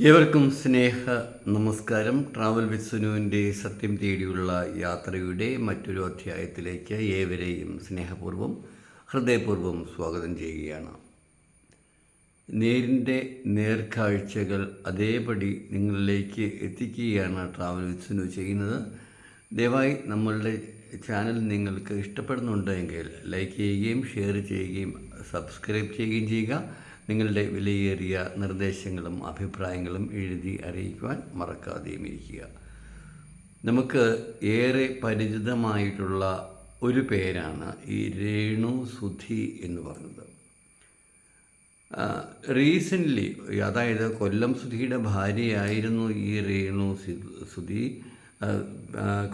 ഏവർക്കും സ്നേഹ നമസ്കാരം. Travel with സുനുവിന്റെ സത്യം തേടിയുള്ള യാത്രയുടെ മറ്റൊരു അധ്യായത്തിലേക്ക് ഏവരെയും സ്നേഹപൂർവം ഹൃദയപൂർവം സ്വാഗതം ചെയ്യുകയാണ്. നേരിന്റെ നേർക്കാഴ്ചകൾ അതേപടി നിങ്ങളിലേക്ക് എത്തിക്കുകയാണ് ട്രാവൽ സുനു ചെയ്യുന്നത്. ദയവായി നമ്മളുടെ ചാനൽ നിങ്ങൾക്ക് ഇഷ്ടപ്പെടുന്നുണ്ടെങ്കിൽ ലൈക്ക് ചെയ്യുകയും ഷെയർ ചെയ്യുകയും സബ്സ്ക്രൈബ് ചെയ്യുകയും ചെയ്യുക. നിങ്ങളുടെ വിലയേറിയ നിർദ്ദേശങ്ങളും അഭിപ്രായങ്ങളും എഴുതി അറിയിക്കുവാൻ മറക്കാതെയും ഇരിക്കുക. നമുക്ക് ഏറെ പരിചിതമായിട്ടുള്ള ഒരു പേരാണ് ഈ രേണു സുധി എന്ന് പറഞ്ഞത് റീസെന്റ്ലി അതായത് കൊല്ലം സുധിയുടെ ഭാര്യയായിരുന്നു ഈ രേണു സുധി.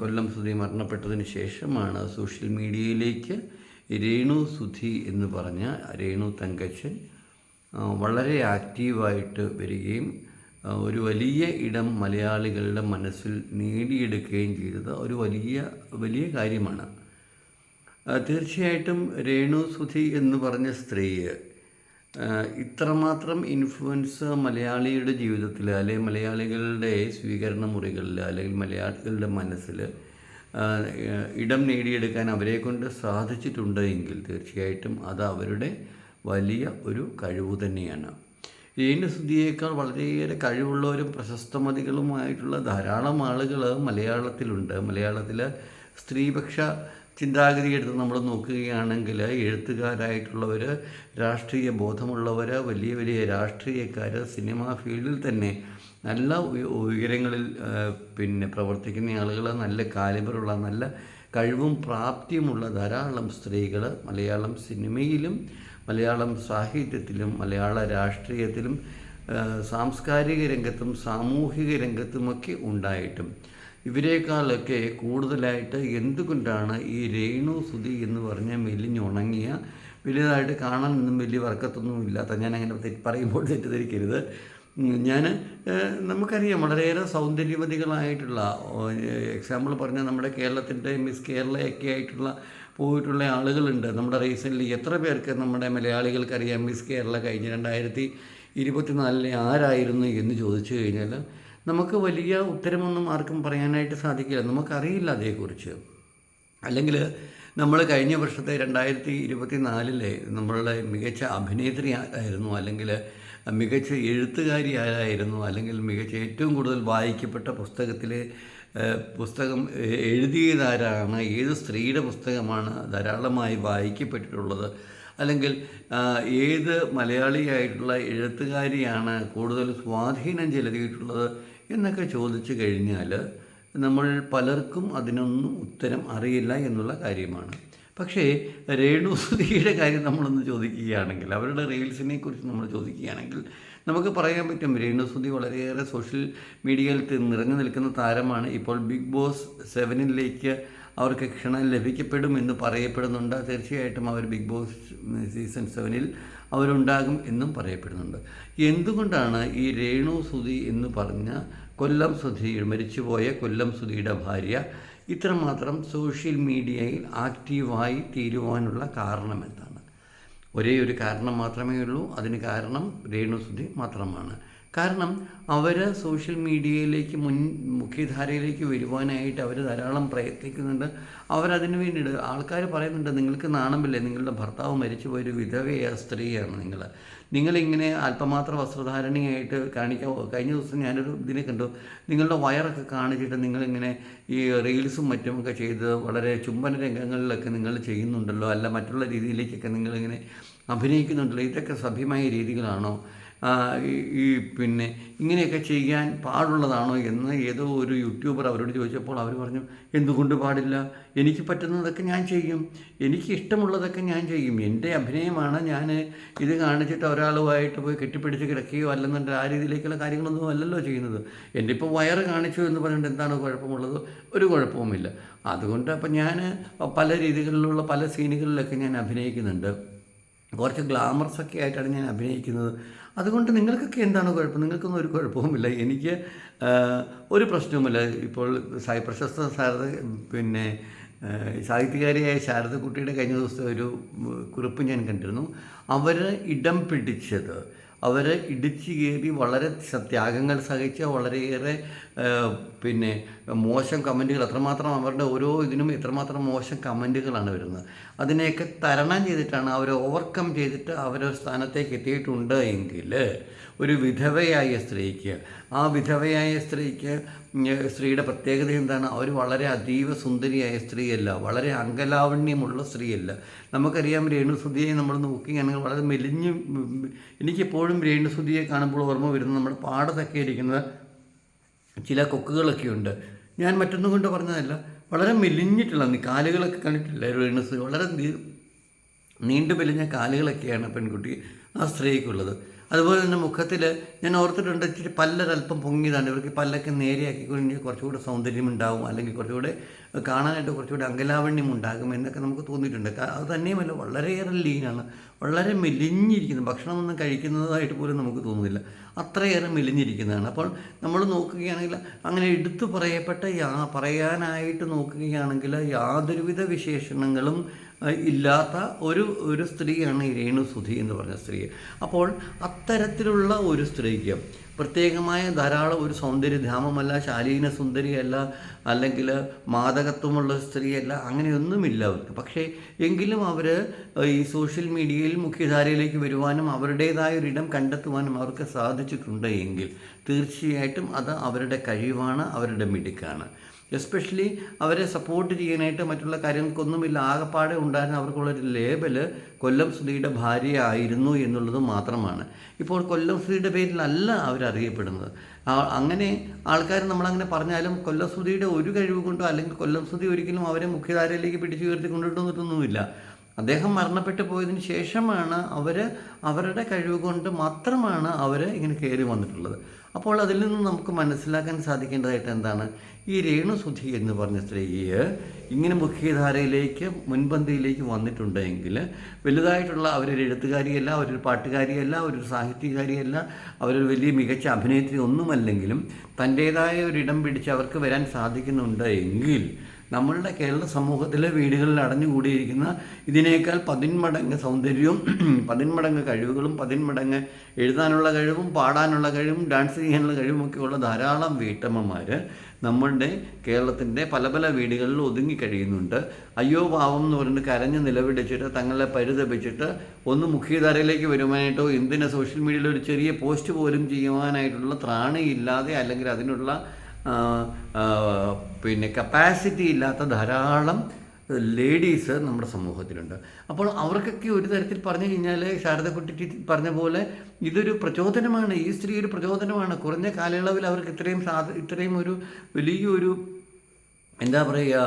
കൊല്ലം സുധി മരണപ്പെട്ടതിന് ശേഷമാണ് സോഷ്യൽ മീഡിയയിലേക്ക് രേണു സുധി എന്ന് പറഞ്ഞ രേണു തങ്കച്ചൻ വളരെ ആക്റ്റീവായിട്ട് വരികയും ഒരു വലിയ ഇടം മലയാളികളുടെ മനസ്സിൽ നേടിയെടുക്കുകയും ചെയ്തത് ഒരു വലിയ വലിയ കാര്യമാണ്. തീർച്ചയായിട്ടും രേണു സുധി എന്ന് പറഞ്ഞ സ്ത്രീ ഇത്രമാത്രം ഇൻഫ്ലുവൻസ് മലയാളിയുടെ ജീവിതത്തിൽ അല്ലെങ്കിൽ മലയാളികളുടെ സ്വീകരണ മുറികളിൽ അല്ലെങ്കിൽ മലയാളികളുടെ മനസ്സിൽ ഇടം നേടിയെടുക്കാൻ അവരെ കൊണ്ട് സാധിച്ചിട്ടുണ്ട് എങ്കിൽ തീർച്ചയായിട്ടും അത് അവരുടെ വലിയ ഒരു കഴിവ് തന്നെയാണ്. രേണു സുധിയേക്കാൾ വളരെയേറെ കഴിവുള്ളവരും പ്രശസ്തമതികളുമായിട്ടുള്ള ധാരാളം ആളുകൾ മലയാളത്തിലുണ്ട്. മലയാളത്തിൽ സ്ത്രീപക്ഷ ചിന്താഗതി എടുത്ത് നമ്മൾ നോക്കുകയാണെങ്കിൽ എഴുത്തുകാരായിട്ടുള്ളവർ രാഷ്ട്രീയ ബോധമുള്ളവർ വലിയ വലിയ രാഷ്ട്രീയക്കാർ സിനിമാ ഫീൽഡിൽ തന്നെ നല്ല ഉയരങ്ങളിൽ പിന്നെ പ്രവർത്തിക്കുന്ന ആളുകൾ നല്ല കാലിബറുള്ള നല്ല കഴിവും പ്രാപ്തിയുമുള്ള ധാരാളം സ്ത്രീകൾ മലയാളം സിനിമയിലും മലയാളം സാഹിത്യത്തിലും മലയാള രാഷ്ട്രീയത്തിലും സാംസ്കാരിക രംഗത്തും സാമൂഹിക രംഗത്തുമൊക്കെ ഉണ്ടായിട്ടും. ഇവരെക്കാളൊക്കെ കൂടുതലായിട്ട് എന്തുകൊണ്ടാണ് ഈ രേണു സുധി എന്ന് പറഞ്ഞ മെലിഞ്ഞുണങ്ങിയ വലുതായിട്ട് കാണാനൊന്നും വലിയ വർക്കത്തൊന്നും ഇല്ലാത്ത ഞാൻ അങ്ങനെ പറയുമ്പോൾ തെറ്റിദ്ധരിക്കരുത്. ഞാൻ നമുക്കറിയാം വളരെയേറെ സൗന്ദര്യവതികളായിട്ടുള്ള എക്സാമ്പിൾ പറഞ്ഞാൽ നമ്മുടെ കേരളത്തിന്റെ മിസ് കേരളയൊക്കെ ആയിട്ടുള്ള പോയിട്ടുള്ള ആളുകളുണ്ട്. നമ്മുടെ റീസെന്റ്ലി എത്ര പേർക്ക് നമ്മുടെ മലയാളികൾക്കറിയാം മിസ് കേരള കഴിഞ്ഞ രണ്ടായിരത്തി ഇരുപത്തിനാലിലെ ആരായിരുന്നു എന്ന് ചോദിച്ചു കഴിഞ്ഞാൽ നമുക്ക് വലിയ ഉത്തരമൊന്നും ആർക്കും പറയാനായിട്ട് സാധിക്കില്ല. നമുക്കറിയില്ല അതേക്കുറിച്ച്. അല്ലെങ്കിൽ നമ്മൾ കഴിഞ്ഞ വർഷത്തെ രണ്ടായിരത്തി ഇരുപത്തി നാലിലെ നമ്മളുടെ മികച്ച അഭിനേത്രി ആയിരുന്നു. അല്ലെങ്കിൽ മികച്ച എഴുത്തുകാരി ആരായിരുന്നു? അല്ലെങ്കിൽ മികച്ച ഏറ്റവും കൂടുതൽ വായിക്കപ്പെട്ട പുസ്തകത്തിലെ പുസ്തകം എഴുതിയതാരാണ്? ഏത് സ്ത്രീയുടെ പുസ്തകമാണ് ധാരാളമായി വായിക്കപ്പെട്ടിട്ടുള്ളത്? അല്ലെങ്കിൽ ഏത് മലയാളിയായിട്ടുള്ള എഴുത്തുകാരിയാണ് കൂടുതൽ സ്വാധീനം ചെലുത്തിയിട്ടുള്ളത് എന്നൊക്കെ ചോദിച്ചു കഴിഞ്ഞാൽ നമ്മൾ പലർക്കും അതിനൊന്നും ഉത്തരം അറിയില്ല എന്നുള്ള കാര്യമാണ്. പക്ഷേ രേണുസുതിയുടെ കാര്യം നമ്മളൊന്ന് ചോദിക്കുകയാണെങ്കിൽ അവരുടെ റീൽസിനെ കുറിച്ച് നമ്മൾ ചോദിക്കുകയാണെങ്കിൽ നമുക്ക് പറയാൻ പറ്റും രേണുസുതി വളരെയേറെ സോഷ്യൽ മീഡിയയിൽ നിറഞ്ഞു നിൽക്കുന്ന താരമാണ്. ഇപ്പോൾ ബിഗ് ബോസ് സെവനിലേക്ക് അവർക്ക് ക്ഷണം ലഭിക്കപ്പെടും എന്ന് പറയപ്പെടുന്നുണ്ട്. തീർച്ചയായിട്ടും അവർ ബിഗ് ബോസ് സീസൺ സെവനിൽ അവരുണ്ടാകും എന്നും പറയപ്പെടുന്നുണ്ട്. എന്തുകൊണ്ടാണ് ഈ രേണു സുധി എന്ന് പറഞ്ഞ കൊല്ലം സുധി മരിച്ചുപോയ കൊല്ലം സുധിയുടെ ഭാര്യ ഇത്രമാത്രം സോഷ്യൽ മീഡിയയിൽ ആക്റ്റീവായി തീരുവാനുള്ള കാരണം എന്താണ്? ഒരേ ഒരു കാരണം മാത്രമേ ഉള്ളൂ അതിന് കാരണം രേണുസുതി മാത്രമാണ്. കാരണം അവർ സോഷ്യൽ മീഡിയയിലേക്ക് മുൻ മുഖ്യധാരയിലേക്ക് വരുവാനായിട്ട് അവർ ധാരാളം പ്രയത്നിക്കുന്നുണ്ട്. അവരതിനു വേണ്ടിയിട്ട് ആൾക്കാർ പറയുന്നുണ്ട് നിങ്ങൾക്ക് നാണമില്ലേ? നിങ്ങളുടെ ഭർത്താവ് മരിച്ചു മരിച്ചുപോയൊരു വിധവയ സ്ത്രീയാണ് നിങ്ങൾ നിങ്ങളിങ്ങനെ അല്പമാത്ര വസ്ത്രധാരണയായിട്ട് കാണിക്കാവോ കഴിഞ്ഞ ദിവസം ഞാനൊരു ഇതിനെ കണ്ടു. നിങ്ങളുടെ വയറൊക്കെ കാണിച്ചിട്ട് നിങ്ങളിങ്ങനെ ഈ റീൽസും മറ്റുമൊക്കെ ചെയ്ത് വളരെ ചുംബന രംഗങ്ങളിലൊക്കെ നിങ്ങൾ ചെയ്യുന്നുണ്ടല്ലോ? അല്ല മറ്റുള്ള രീതിയിലേക്കൊക്കെ നിങ്ങളിങ്ങനെ അഭിനയിക്കുന്നുണ്ടല്ലോ? ഇതൊക്കെ സഭ്യമായ രീതികളാണോ? ഈ- പിന്നെ ഇങ്ങനെയൊക്കെ ചെയ്യാൻ പാടുള്ളതാണോ എന്ന് ഏതോ ഒരു യൂട്യൂബർ അവരോട് ചോദിച്ചപ്പോൾ അവർ പറഞ്ഞു എന്തുകൊണ്ട് പാടില്ല? എനിക്ക് പറ്റുന്നതൊക്കെ ഞാൻ ചെയ്യും. എനിക്ക് ഇഷ്ടമുള്ളതൊക്കെ ഞാൻ ചെയ്യും. എന്റെ അഭിനയമാണ് ഞാൻ ഇത് കാണിച്ചിട്ട് ഒരാളുമായിട്ട് പോയി കെട്ടിപ്പിടിച്ച് കിടക്കുകയോ അല്ലെന്നുണ്ട് ആ രീതിയിലേക്കുള്ള കാര്യങ്ങളൊന്നും അല്ലല്ലോ ചെയ്യുന്നത്. എന്റെ ഇപ്പോൾ വയറ് കാണിച്ചു എന്ന് പറഞ്ഞിട്ട് എന്താണ് കുഴപ്പമുള്ളത്? ഒരു കുഴപ്പവുമില്ല. അതുകൊണ്ട് അപ്പം ഞാൻ പല രീതികളിലുള്ള പല സീനുകളിലൊക്കെ ഞാൻ അഭിനയിക്കുന്നുണ്ട്. കുറച്ച് ഗ്ലാമർസ് ഒക്കെ ആയിട്ടാണ് ഞാൻ അഭിനയിക്കുന്നത്. അതുകൊണ്ട് നിങ്ങൾക്കൊക്കെ എന്താണ് കുഴപ്പം? നിങ്ങൾക്കൊന്നും ഒരു കുഴപ്പവുമില്ല. എനിക്ക് ഒരു പ്രശ്നവുമില്ല. ഇപ്പോൾ സായി പ്രശസ്ത സാരഥ പിന്നെ സാഹിത്യകാരിയായ ശാരദക്കുട്ടിയുടെ കഴിഞ്ഞ ദിവസത്തെ ഒരു കുറിപ്പ് ഞാൻ കണ്ടിരുന്നു. അവർ ഇടം പിടിച്ചത്. അവർ ഇടിച്ചു കയറി വളരെ ത്യാഗങ്ങൾ സഹിച്ച വളരെയേറെ പിന്നെ മോശം കമന്റുകൾ എത്രമാത്രം അവരുടെ ഓരോ ഇതിനും എത്രമാത്രം മോശം കമന്റുകളാണ് വരുന്നത്. അതിനെയൊക്കെ തരണം ചെയ്തിട്ടാണ് അവർ ഓവർകം ചെയ്തിട്ട് അവരൊരു സ്ഥാനത്തേക്ക് എത്തിയിട്ടുണ്ട് എങ്കിൽ ഒരു വിധവയായ സ്ത്രീക്ക് ആ വിധവയായ സ്ത്രീക്ക് സ്ത്രീയുടെ പ്രത്യേകത എന്താണ്? അവർ വളരെ അതീവ സുന്ദരിയായ സ്ത്രീയല്ല വളരെ അങ്കലാവണ്യമുള്ള സ്ത്രീയല്ല. നമുക്കറിയാം രേണുസുതിയെ നമ്മൾ നോക്കുകയാണെങ്കിൽ വളരെ മെലിഞ്ഞ് എനിക്കെപ്പോഴും രേണുസുതിയെ കാണുമ്പോൾ ഓർമ്മ വരുന്നത് നമ്മുടെ പാടത്തൊക്കെ ഇരിക്കുന്നത് ചില കൊക്കുകളൊക്കെയുണ്ട് ഞാൻ മറ്റൊന്നും കൊണ്ട് പറഞ്ഞതല്ല. വളരെ മെലിഞ്ഞിട്ടുള്ള കാലുകളൊക്കെ കണ്ടിട്ടില്ല റീണസ് വളരെ നീണ്ടു മെലിഞ്ഞ കാലുകളൊക്കെയാണ് പെൺകുട്ടി ആ സ്ത്രീക്കുള്ളത്. അതുപോലെ തന്നെ മുഖത്തിൽ ഞാൻ ഓർത്തിട്ടുണ്ട് ഇച്ചിരി പല്ലൊരല്പം പൊങ്ങിയതാണ്. ഇവർക്ക് പല്ലൊക്കെ നേരെയാക്കി കഴിഞ്ഞാൽ കുറച്ചുകൂടെ സൗന്ദര്യം ഉണ്ടാവും അല്ലെങ്കിൽ കുറച്ചുകൂടെ കാണാനായിട്ട് കുറച്ചുകൂടി അങ്കലാവണ്യം ഉണ്ടാകും എന്നൊക്കെ നമുക്ക് തോന്നിയിട്ടുണ്ട്. അത് തന്നെയുമല്ല വളരെയേറെ ലീനാണ് വളരെ മെലിഞ്ഞിരിക്കുന്നു. ഭക്ഷണമൊന്നും കഴിക്കുന്നതായിട്ട് പോലും നമുക്ക് തോന്നുന്നില്ല. അത്രയേറെ മെലിഞ്ഞിരിക്കുന്നതാണ്. അപ്പോൾ നമ്മൾ നോക്കുകയാണെങ്കിൽ അങ്ങനെ എടുത്തു പറയപ്പെട്ട യാ പറയാനായിട്ട് നോക്കുകയാണെങ്കിൽ യാതൊരുവിധ വിശേഷണങ്ങളും ഇല്ലാത്ത ഒരു ഒരു സ്ത്രീയാണ് ഈ രേണുസുധി എന്ന് പറഞ്ഞ സ്ത്രീ. അപ്പോൾ അത്തരത്തിലുള്ള ഒരു സ്ത്രീക്ക് പ്രത്യേകമായ ധാരാളം ഒരു സൗന്ദര്യ ധാമമല്ല ശാലീന സുന്ദരിയല്ല അല്ലെങ്കിൽ മാതകത്വമുള്ള സ്ത്രീയല്ല അങ്ങനെയൊന്നുമില്ല അവർക്ക്. പക്ഷേ എങ്കിലും അവർ ഈ സോഷ്യൽ മീഡിയയിൽ മുഖ്യധാരയിലേക്ക് വരുവാനും അവരുടേതായ ഒരിടം കണ്ടെത്തുവാനും അവർക്ക് സാധിച്ചിട്ടുണ്ട് എങ്കിൽ തീർച്ചയായിട്ടും അത് അവരുടെ കഴിവാണ് അവരുടെ മിടുക്കാണ്. എസ്പെഷ്യലി അവരെ സപ്പോർട്ട് ചെയ്യാനായിട്ട് മറ്റുള്ള കാര്യങ്ങൾക്കൊന്നുമില്ല. ആകെപ്പാടെ ഉണ്ടായിരുന്ന അവർക്കുള്ളൊരു ലേബൽ കൊല്ലം സുധിയുടെ ഭാര്യയായിരുന്നു എന്നുള്ളത് മാത്രമാണ്. ഇപ്പോൾ കൊല്ലം സുധിയുടെ പേരിലല്ല അവരറിയപ്പെടുന്നത്. അങ്ങനെ ആൾക്കാർ നമ്മളങ്ങനെ പറഞ്ഞാലും കൊല്ലം സുധിയുടെ ഒരു കഴിവ് കൊണ്ടോ അല്ലെങ്കിൽ കൊല്ലം സുധി ഒരിക്കലും അവരെ മുഖ്യധാരയിലേക്ക് പിടിച്ചു ഉയർത്തി കൊണ്ടിട്ടൊന്നിട്ടൊന്നുമില്ല അദ്ദേഹം മരണപ്പെട്ടു പോയതിന് ശേഷമാണ് അവർ അവരുടെ കഴിവ് കൊണ്ട് മാത്രമാണ് അവർ ഇങ്ങനെ കയറി വന്നിട്ടുള്ളത്. അപ്പോൾ അതിൽ നിന്ന് നമുക്ക് മനസ്സിലാക്കാൻ സാധിക്കേണ്ടതായിട്ട് എന്താണ്? ഈ രേണുസുധി എന്ന് പറഞ്ഞ സ്ത്രീയെ ഇങ്ങനെ മുഖ്യധാരയിലേക്ക് മുൻപന്തിയിലേക്ക് വന്നിട്ടുണ്ടെങ്കിൽ വലുതായിട്ടുള്ള അവരൊരു എഴുത്തുകാരിയല്ല അവരൊരു പാട്ടുകാരിയല്ല അവരൊരു സാഹിത്യകാരിയല്ല അവരൊരു വലിയ മികച്ച അഭിനേത്രി ഒന്നുമല്ലെങ്കിലും തന്റേതായ ഒരിടം പിടിച്ച് അവർക്ക് വരാൻ സാധിക്കുന്നുണ്ട് എങ്കിൽ നമ്മളുടെ കേരള സമൂഹത്തിലെ വീടുകളിൽ അടഞ്ഞുകൂടിയിരിക്കുന്ന ഇതിനേക്കാൾ പതിന്മടങ്ങ് സൗന്ദര്യവും പതിന്മടങ്ങ് കഴിവുകളും പതിന്മടങ്ങ് എഴുതാനുള്ള കഴിവും പാടാനുള്ള കഴിവും ഡാൻസ് ചെയ്യാനുള്ള കഴിവുമൊക്കെ ഉള്ള ധാരാളം വീട്ടമ്മമാർ നമ്മളുടെ കേരളത്തിന്റെ പല പല വീടുകളിൽ ഒതുങ്ങി കഴിയുന്നുണ്ട്. അയ്യോ പാവം എന്ന് പറഞ്ഞിട്ട് കരഞ്ഞ് നിലവിടിച്ചിട്ട് തങ്ങളെ പരിതപിച്ചിട്ട് ഒന്ന് മുഖ്യധാരയിലേക്ക് വരുവാനായിട്ടോ എന്തിനാ സോഷ്യൽ മീഡിയയിൽ ഒരു ചെറിയ പോസ്റ്റ് പോലും ചെയ്യുവാനായിട്ടുള്ള ത്രാണിയില്ലാതെ അല്ലെങ്കിൽ അതിനുള്ള പിന്നെ കപ്പാസിറ്റി ഇല്ലാത്ത ധാരാളം ലേഡീസ് നമ്മുടെ സമൂഹത്തിലുണ്ട്. അപ്പോൾ അവർക്കൊക്കെ ഒരു തരത്തിൽ പറഞ്ഞു കഴിഞ്ഞാൽ ശാരദക്കുട്ടി പറഞ്ഞ പോലെ ഇതൊരു പ്രചോദനമാണ്. ഈ സ്ത്രീ ഒരു പ്രചോദനമാണ്. കുറഞ്ഞ കാലയളവിൽ അവർക്ക് ഇത്രയും സാധ ഇത്രയും ഒരു വലിയൊരു എന്താ പറയുക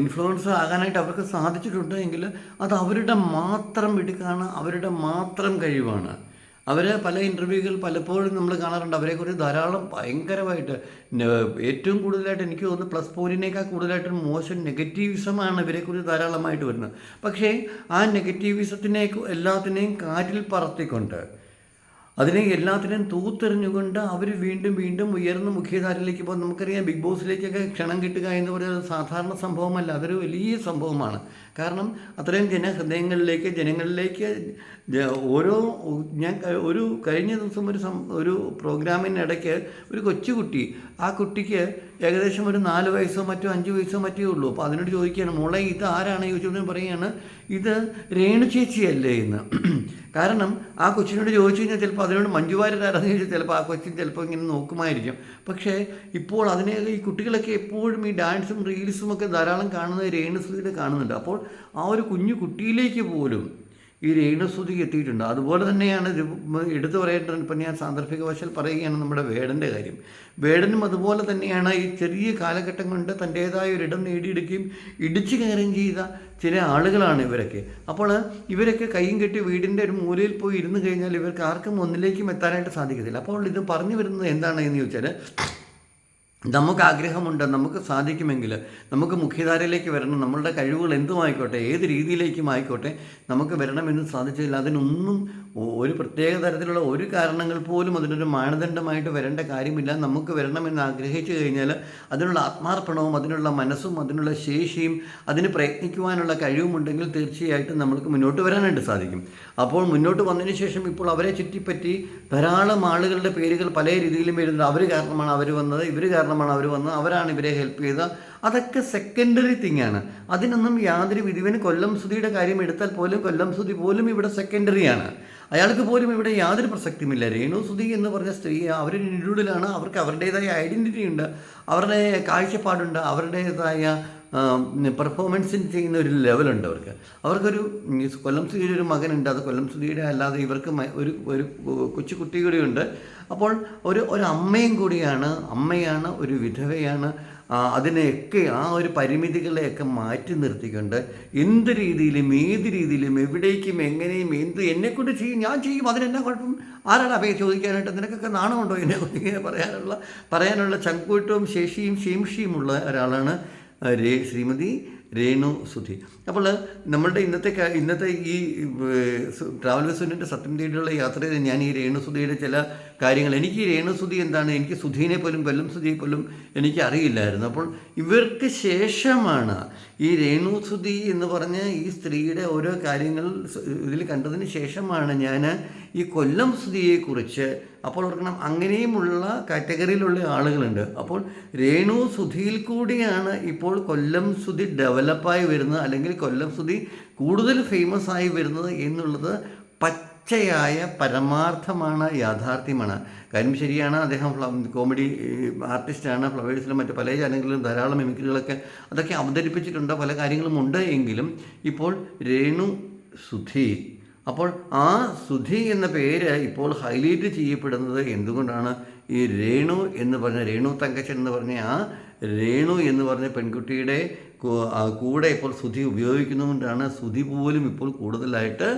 ഇൻഫ്ലുവൻസ് ആകാനായിട്ട് അവർക്ക് സാധിച്ചിട്ടുണ്ട് എങ്കിൽ അത് അവരുടെ മാത്രം മിടുക്കാണ് അവരുടെ മാത്രം കഴിവാണ്. അവർ പല ഇന്റർവ്യൂകൾ പലപ്പോഴും നമ്മൾ കാണാറുണ്ട്. അവരെക്കുറിച്ച് ധാരാളം ഭയങ്കരമായിട്ട് ഏറ്റവും കൂടുതലായിട്ട് എനിക്ക് തോന്നുന്നു പ്ലസ് പോയിന്റിനേക്കാൾ കൂടുതലായിട്ട് മോശം നെഗറ്റീവിസമാണ് ഇവരെക്കുറിച്ച് ധാരാളമായിട്ട് വരുന്നത്. പക്ഷേ ആ നെഗറ്റീവിസത്തിനെ എല്ലാത്തിനെയും കാറ്റിൽ പറത്തിക്കൊണ്ട് അതിനെ എല്ലാത്തിനെയും തൂത്തെറിഞ്ഞുകൊണ്ട് അവർ വീണ്ടും വീണ്ടും ഉയർന്ന മുഖ്യധാരയിലേക്ക് പോകും. നമുക്കറിയാം ബിഗ് ബോസിലേക്കൊക്കെ ക്ഷണം കിട്ടുക എന്ന് പറയുന്നത് സാധാരണ സംഭവമല്ല. അതൊരു വലിയ സംഭവമാണ്. കാരണം അത്രയും ജനഹൃദയങ്ങളിലേക്ക് ജനങ്ങളിലേക്ക് ഓരോ ഞാൻ ഒരു കഴിഞ്ഞ ദിവസം ഒരു ഒരു പ്രോഗ്രാമിനിടയ്ക്ക് ഒരു കൊച്ചുകുട്ടി ആ കുട്ടിക്ക് ഏകദേശം ഒരു നാല് വയസ്സോ മറ്റോ അഞ്ച് വയസ്സോ മറ്റേ ഉള്ളൂ. അപ്പോൾ അതിനോട് ചോദിക്കുകയാണ് മോളെ ഇത് ആരാണ് ചോദിച്ചോണ്ട് പറയുകയാണ് ഇത് രേണു ചേച്ചിയല്ലേ എന്ന്. കാരണം ആ കൊച്ചിനോട് ചോദിച്ചു കഴിഞ്ഞാൽ ചിലപ്പോൾ അതിനോട് മഞ്ജുവാരതാരെന്ന് ചോദിച്ചാൽ ചിലപ്പോൾ ആ കൊച്ചിൻ ചിലപ്പോൾ ഇങ്ങനെ നോക്കുമായിരിക്കും. പക്ഷേ ഇപ്പോൾ അതിനെ ഈ കുട്ടികളൊക്കെ എപ്പോഴും ഈ ഡാൻസും റീൽസും ഒക്കെ ധാരാളം കാണുന്നത് രേണുസുതിയിൽ കാണുന്നുണ്ട്. അപ്പോൾ ആ ഒരു കുഞ്ഞു കുട്ടിയിലേക്ക് പോലും ഈ രേണുസുതി എത്തിയിട്ടുണ്ട്. അതുപോലെ തന്നെയാണ് എടുത്തു പറയേണ്ടത് ഇപ്പം ഞാൻ സാന്ദർഭികവശാൽ പറയുകയാണ് നമ്മുടെ വേടന്റെ കാര്യം. വേടനും അതുപോലെ തന്നെയാണ് ഈ ചെറിയ കാലഘട്ടം കൊണ്ട് തന്റേതായ ഒരിടം നേടിയെടുക്കുകയും ഇടിച്ചു കയറുകയും ചെയ്ത ചില ആളുകളാണ് ഇവരൊക്കെ. അപ്പോൾ ഇവരൊക്കെ കൈയും കെട്ടി വീടിന്റെ ഒരു മൂലയിൽ പോയി ഇരുന്ന് കഴിഞ്ഞാൽ ഇവർക്ക് ആർക്കും ഒന്നിലേക്കും എത്താനായിട്ട് സാധിക്കത്തില്ല. അപ്പോൾ ഇത് പറഞ്ഞു വരുന്നത് എന്താണ് എന്ന് ചോദിച്ചാൽ നമുക്ക് ആഗ്രഹമുണ്ട് നമുക്ക് സാധിക്കുമെങ്കിൽ നമുക്ക് മുഖ്യധാരയിലേക്ക് വരണം നമ്മളുടെ കഴിവുകൾ എന്തുമായിക്കോട്ടെ ഏത് രീതിയിലേക്കും ആയിക്കോട്ടെ നമുക്ക് വരണമെന്ന് സാധിച്ചില്ല അതിനൊന്നും ഒരു പ്രത്യേക തരത്തിലുള്ള ഒരു കാരണങ്ങൾ പോലും അതിനൊരു മാനദണ്ഡമായിട്ട് വരേണ്ട കാര്യമില്ല. നമുക്ക് വരണമെന്ന് ആഗ്രഹിച്ചു കഴിഞ്ഞാൽ അതിനുള്ള ആത്മാർപ്പണവും അതിനുള്ള മനസ്സും അതിനുള്ള ശേഷിയും അതിന് പ്രയത്നിക്കുവാനുള്ള കഴിവുമുണ്ടെങ്കിൽ തീർച്ചയായിട്ടും നമ്മൾക്ക് മുന്നോട്ട് വരാനായിട്ട് സാധിക്കും. അപ്പോൾ മുന്നോട്ട് വന്നതിന് ശേഷം ഇപ്പോൾ അവരെ ചുറ്റിപ്പറ്റി ധാരാളം ആളുകളുടെ പേരുകൾ പല രീതിയിലും വരുന്നത് അവർ കാരണമാണ് അവർ വന്നത് ഇവർ കാരണമാണ് അവർ വന്നത് അവരാണ് ഇവരെ ഹെൽപ്പ് ചെയ്തത് അതൊക്കെ സെക്കൻഡറി തിങ് ആണ്. അതിനൊന്നും യാതൊരു വിധിവിന് കൊല്ലം സുധിയുടെ കാര്യം എടുത്താൽ പോലും കൊല്ലം സുധി പോലും ഇവിടെ സെക്കൻഡറിയാണ് അയാൾക്ക് പോലും ഇവിടെ യാതൊരു പ്രസക്തിയുമില്ല. രേണു സുധി എന്ന് പറഞ്ഞ സ്ത്രീ അവർ നിരൂഢിലാണ് അവർക്ക് അവരുടേതായ ഐഡന്റിറ്റി ഉണ്ട്. അവരുടെ കാഴ്ചപ്പാടുണ്ട്. അവരുടേതായ പെർഫോമൻസിന് ചെയ്യുന്ന ഒരു ലെവലുണ്ട് അവർക്ക്. അവർക്കൊരു കൊല്ലം സുധിയുടെ ഒരു മകനുണ്ട്. അത് കൊല്ലം സുധിയുടെ അല്ലാതെ ഇവർക്ക് ഒരു ഒരു കൊച്ചു കുട്ടി കൂടിയുണ്ട്. അപ്പോൾ ഒരു ഒരു അമ്മയും കൂടിയാണ് അമ്മയാണ് ഒരു വിധവയാണ്. അതിനെയൊക്കെ ആ ഒരു പരിമിതികളെയൊക്കെ മാറ്റി നിർത്തിക്കൊണ്ട് എന്ത് രീതിയിലും ഏത് രീതിയിലും എവിടേക്കും എങ്ങനെയും എന്ത് എന്നെക്കൊണ്ട് ചെയ്യും ഞാൻ ചെയ്യും അതിനെന്നാ കുഴപ്പം? ആരാണ് അപേ ചോദിക്കാനായിട്ട്? നിനക്കൊക്കെ നാണമുണ്ടോ എന്നെ ഇങ്ങനെ പറയാനുള്ള പറയാനുള്ള ചങ്കൂറ്റവും ശേഷിയും ശേംഷിയുമുള്ള ഒരാളാണ് രേ ശ്രീമതി രേണു സുധി. അപ്പോൾ നമ്മളുടെ ഇന്നത്തെ ഇന്നത്തെ ഈ ട്രാവൽ ബസ്സിന്റെ സത്യം തേടിയുള്ള യാത്രയിൽ ഞാൻ ഈ രേണു സുധിയുടെ ചില കാര്യങ്ങൾ എനിക്ക് ഈ രേണു സുധി എന്താണ് എനിക്ക് സുധീനെ പോലും കൊല്ലം സുധിയെ പോലും എനിക്ക് അറിയില്ലായിരുന്നു അപ്പോൾ ഇവർക്ക് ശേഷമാണ് ഈ രേണു സുധി എന്ന് പറഞ്ഞ ഈ സ്ത്രീയുടെ ഓരോ കാര്യങ്ങൾ ഇതിൽ കണ്ടതിന് ശേഷമാണ് ഞാൻ ഈ കൊല്ലം സുധിയെക്കുറിച്ച് അപ്പോൾ ഓർക്കണം അങ്ങനെയുമുള്ള കാറ്റഗറിയിലുള്ള ആളുകളുണ്ട്. അപ്പോൾ രേണു സുധിയിൽ കൂടിയാണ് ഇപ്പോൾ കൊല്ലം സുധി ഡെവലപ്പായി വരുന്നത് അല്ലെങ്കിൽ കൊല്ലം സുധി കൂടുതൽ ഫേമസ് ആയി വരുന്നത് എന്നുള്ളത് പച്ചയായ പരമാർത്ഥമാണ് യാഥാർത്ഥ്യമാണ്. കാര്യം ശരിയാണ് അദ്ദേഹം കോമഡി ആർട്ടിസ്റ്റാണ് ഫ്ലവേഴ്സിലും മറ്റ് പല ചാനലുകളിലും ധാരാളം മിമിക്രികളൊക്കെ അതൊക്കെ അവതരിപ്പിച്ചിട്ടുണ്ട് പല കാര്യങ്ങളും ഉണ്ട് എങ്കിലും ഇപ്പോൾ രേണു സുധി. അപ്പോൾ ആ സുധി എന്ന പേര് ഇപ്പോൾ ഹൈലൈറ്റ് ചെയ്യപ്പെടുന്നത് എന്തുകൊണ്ടാണ്? ഈ രേണു എന്ന് പറഞ്ഞ രേണു തങ്കച്ചൻ എന്ന് പറഞ്ഞ ആ രേണു എന്ന് പറഞ്ഞ പെൺകുട്ടിയുടെ കൂടെ ഇപ്പോൾ സുധി ഉപയോഗിക്കുന്നതുകൊണ്ടാണ് സുധി പോലും ഇപ്പോൾ കൂടുതലായിട്ട്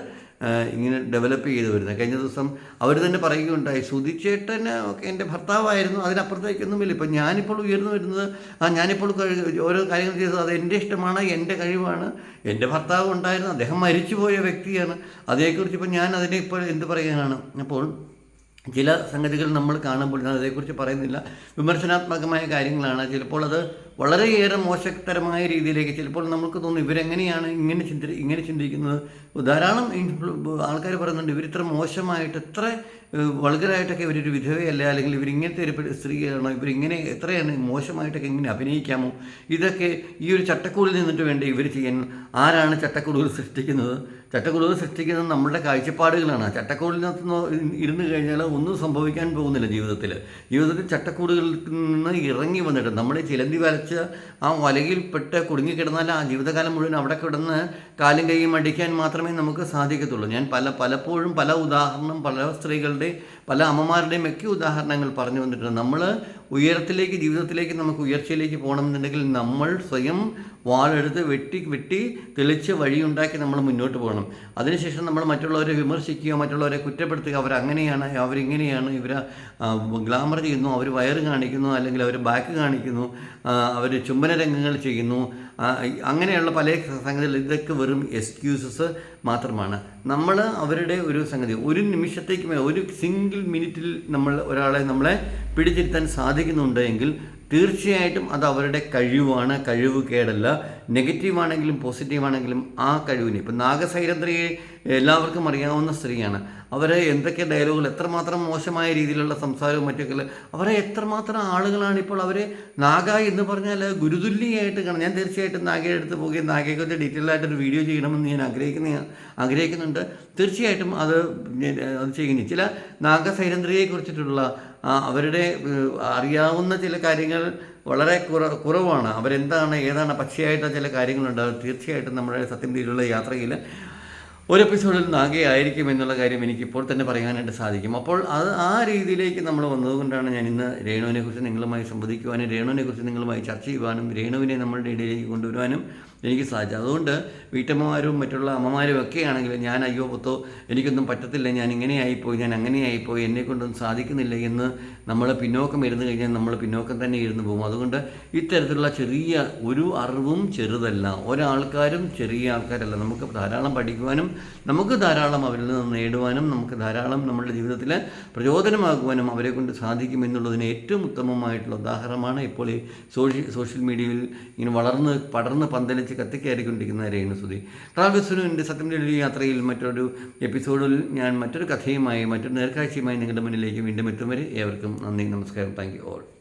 ഇങ്ങനെ ഡെവലപ്പ് ചെയ്ത് വരുന്നത്. കഴിഞ്ഞ ദിവസം അവർ തന്നെ പറയുകയുണ്ടായി സുധിച്ചേട്ടന് ഒക്കെ എന്റെ ഭർത്താവായിരുന്നു അതിനപ്പുറത്തേക്കൊന്നുമില്ല. ഇപ്പം ഞാനിപ്പോൾ ഉയർന്നു വരുന്നത് ആ ഞാനിപ്പോൾ ഓരോ കാര്യങ്ങൾ ചെയ്തത് അത് എന്റെ ഇഷ്ടമാണ് എന്റെ കഴിവാണ്. എന്റെ ഭർത്താവ് ഉണ്ടായിരുന്നു അദ്ദേഹം മരിച്ചുപോയ വ്യക്തിയാണ്. അതേക്കുറിച്ച് ഇപ്പം ഞാൻ അതിനെ ഇപ്പോൾ എന്ത് പറയാനാണ് അപ്പോൾ ചില സംഗതികൾ നമ്മൾ കാണുമ്പോൾ ഞാൻ അതേക്കുറിച്ച് പറയുന്നില്ല. വിമർശനാത്മകമായ കാര്യങ്ങളാണ്. ചിലപ്പോൾ അത് വളരെയേറെ മോശകരമായ രീതിയിലേക്ക് ചിലപ്പോൾ നമുക്ക് തോന്നും ഇവരെങ്ങനെയാണ് ഇങ്ങനെ ചിന്തി ഇങ്ങനെ ചിന്തിക്കുന്നത്. ധാരാളം ആൾക്കാർ പറയുന്നുണ്ട് ഇവരിത്ര മോശമായിട്ട് എത്ര വളകരായിട്ടൊക്കെ ഇവരൊരു വിധവയല്ല? അല്ലെങ്കിൽ ഇവരിങ്ങനത്തെ ഒരു സ്ത്രീയാണോ? ഇവരിങ്ങനെ എത്രയാണ് മോശമായിട്ടൊക്കെ ഇങ്ങനെ അഭിനയിക്കാമോ? ഇതൊക്കെ ഈ ഒരു ചട്ടക്കൂടിൽ നിന്നിട്ട് വേണ്ടി ഇവർ ചെയ്യാൻ ആരാണ് ചട്ടക്കൂടുകൾ സൃഷ്ടിക്കുന്നത്? ചട്ടക്കൂടുകൾ സൃഷ്ടിക്കുന്നത് നമ്മുടെ കാഴ്ചപ്പാടുകളാണ്. ആ ചട്ടക്കൂടിനകത്ത് ഇരുന്ന് കഴിഞ്ഞാൽ ഒന്നും സംഭവിക്കാൻ പോകുന്നില്ല ജീവിതത്തിൽ ജീവിതത്തിൽ ചട്ടക്കൂടുകളിൽ നിന്ന് ഇറങ്ങി വന്നിട്ട് നമ്മുടെ ചിലന്തി വരച്ച് ആ വലയിൽപ്പെട്ട് കുടുങ്ങിക്കിടന്നാൽ ആ ജീവിതകാലം മുഴുവൻ അവിടെ കിടന്ന് കാലും കൈയും അടിക്കാൻ മാത്രമേ നമുക്ക് സാധിക്കത്തുള്ളൂ. ഞാൻ പല പലപ്പോഴും പല ഉദാഹരണം പല സ്ത്രീകളുടെ പല അമ്മമാരുടെയും ഒക്കെ ഉദാഹരണങ്ങൾ പറഞ്ഞു വന്നിട്ടുണ്ട്. നമ്മൾ ഉയരത്തിലേക്ക് ജീവിതത്തിലേക്ക് നമുക്ക് ഉയർച്ചയിലേക്ക് പോകണമെന്നുണ്ടെങ്കിൽ നമ്മൾ സ്വയം വാളെടുത്ത് വെട്ടി വെട്ടി തെളിച്ച് വഴിയുണ്ടാക്കി നമ്മൾ മുന്നോട്ട് പോകണം. അതിനുശേഷം നമ്മൾ മറ്റുള്ളവരെ വിമർശിക്കുകയോ മറ്റുള്ളവരെ കുറ്റപ്പെടുത്തുക അവർ അങ്ങനെയാണ് അവരിങ്ങനെയാണ് ഇവർ ഗ്ലാമർ ചെയ്യുന്നു അവർ വയറ് കാണിക്കുന്നു അല്ലെങ്കിൽ അവർ ബാക്ക് കാണിക്കുന്നു അവർ ചുംബന രംഗങ്ങൾ ചെയ്യുന്നു അങ്ങനെയുള്ള പല സംഗതികൾ ഇതൊക്കെ വെറും എക്സ്ക്യൂസസ് മാത്രമാണ്. നമ്മൾ അവരുടെ ഒരു സംഗതി ഒരു നിമിഷത്തേക്ക് ഒരു സിംഗിൾ മിനിറ്റിൽ നമ്മൾ ഒരാളെ നമ്മളെ പിടിച്ചിരുത്താൻ സാധിക്കുന്നുണ്ട് എങ്കിൽ തീർച്ചയായിട്ടും അത് അവരുടെ കഴിവാണ് കഴിവ് കേടല്ല. നെഗറ്റീവ് ആണെങ്കിലും പോസിറ്റീവ് ആണെങ്കിലും ആ കഴിവിന്. ഇപ്പം നാഗസൈരന്ദ്രയെ എല്ലാവർക്കും അറിയാവുന്ന സ്ത്രീയാണ്. അവരെ എന്തൊക്കെ ഡയലോഗുകൾ എത്രമാത്രം മോശമായ രീതിയിലുള്ള സംസാരവും മറ്റൊക്കെ അവരെ എത്രമാത്രം ആളുകളാണ് ഇപ്പോൾ അവരെ നാഗ എന്ന് പറഞ്ഞാൽ ഗുരുതുല്യമായിട്ട് കാണാം ഞാൻ തീർച്ചയായിട്ടും നാഗയുടെ അടുത്ത് പോകുകയും നാഗയെക്കുറിച്ച് ഡീറ്റെയിൽ ആയിട്ടൊരു വീഡിയോ ചെയ്യണമെന്ന് ഞാൻ ആഗ്രഹിക്കുന്ന ആഗ്രഹിക്കുന്നുണ്ട്. തീർച്ചയായിട്ടും അത് അത് ചെയ്യുന്നു. ചില നാഗസൈരന്ദ്രയെ കുറിച്ചിട്ടുള്ള അവരുടെ അറിയാവുന്ന ചില കാര്യങ്ങൾ വളരെ കുറ കുറവാണ്. അവരെന്താണ് ഏതാണ് പച്ചയായിട്ട് ചില കാര്യങ്ങളുണ്ട് തീർച്ചയായിട്ടും നമ്മുടെ സത്യം തീരുള്ള യാത്രയിൽ ഒരു എപ്പിസോഡിൽ നാഗയായിരിക്കും എന്നുള്ള കാര്യം എനിക്കിപ്പോൾ തന്നെ പറയാനായിട്ട് സാധിക്കും. അപ്പോൾ അത് ആ രീതിയിലേക്ക് നമ്മൾ വന്നതുകൊണ്ടാണ് ഞാൻ ഇന്ന് രേണുവിനെ കുറിച്ച് നിങ്ങളുമായി സംവദിക്കുവാനും രേണുവിനെ കുറിച്ച് നിങ്ങളുമായി ചർച്ച ചെയ്യുവാനും രേണുവിനെ നമ്മളുടെ ഇടയിലേക്ക് കൊണ്ടുവരുവാനും എനിക്ക് സാധിച്ചത് അതുകൊണ്ട് വീട്ടമ്മമാരും മറ്റുള്ള അമ്മമാരും ഒക്കെ ആണെങ്കിൽ ഞാൻ അയ്യോ പുത്തോ എനിക്കൊന്നും പറ്റത്തില്ല. ഞാൻ ഇങ്ങനെയായിപ്പോയി. ഞാൻ അങ്ങനെ ആയിപ്പോയി എന്നെ കൊണ്ടൊന്നും സാധിക്കുന്നില്ല എന്ന് നമ്മൾ പിന്നോക്കം ഇരുന്ന് കഴിഞ്ഞാൽ നമ്മൾ പിന്നോക്കം തന്നെ ഇരുന്ന് പോകും. അതുകൊണ്ട് ഇത്തരത്തിലുള്ള ചെറിയ ഒരു അറിവും ചെറുതല്ല. ഒരാൾക്കാരും ചെറിയ ആൾക്കാരല്ല. നമുക്ക് ധാരാളം പഠിക്കുവാനും നമുക്ക് ധാരാളം അവരിൽ നിന്ന് നേടുവാനും നമുക്ക് ധാരാളം നമ്മുടെ ജീവിതത്തിൽ പ്രചോദനമാകുവാനും അവരെ കൊണ്ട് സാധിക്കും എന്നുള്ളതിന് ഏറ്റവും ഉത്തമമായിട്ടുള്ള ഉദാഹരണമാണ് ഇപ്പോൾ ഈ സോഷ്യൽ സോഷ്യൽ മീഡിയയിൽ ഇങ്ങനെ വളർന്ന് പടർന്ന് പന്തലിച്ച് കത്തിക്കയറിക്കൊണ്ടിരിക്കുന്ന രേണുസുതി ട്രാവൽസിനുവിന്റെ സത്യം ഡൽഹി യാത്രയിൽ മറ്റൊരു എപ്പിസോഡിൽ ഞാൻ മറ്റൊരു കഥയുമായി മറ്റൊരു നേർക്കാഴ്ചയുമായി നിങ്ങളുടെ മുന്നിലേക്ക് വീണ്ടും എത്തും വരെ ഏവർക്കും നന്ദി നമസ്കാരം. Thank you all.